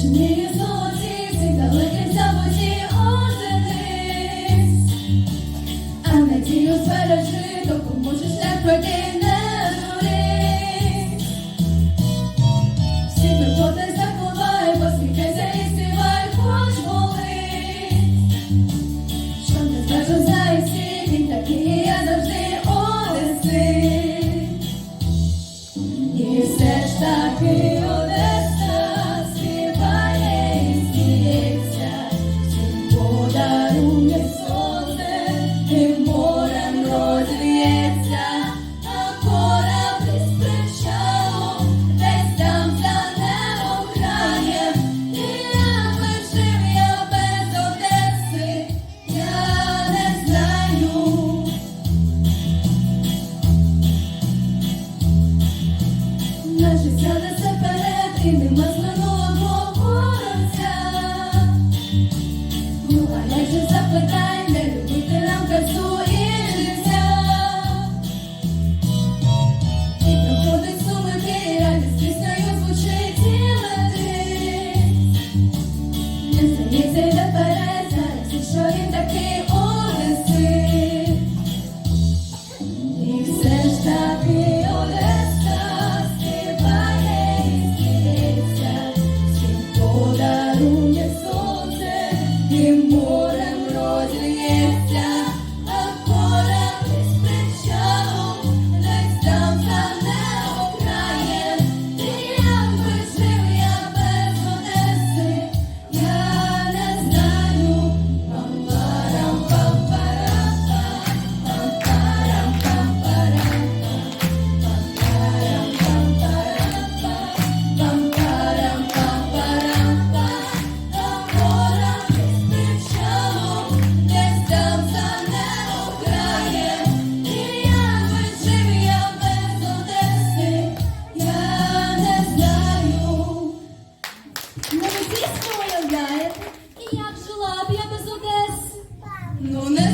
Чміє золоті, цих далеких забуті оженись, а надію збережи, допоможеш шлях пройти не журись. Всі турботи закувай, посміхайся і співай, хоч молись. Що не скажу за і я завжди одеси. І все ж таки you. що такий Одеси, і все ж таки Одеса співає і сміється, всім подарує сонце і морем розлється. Ну не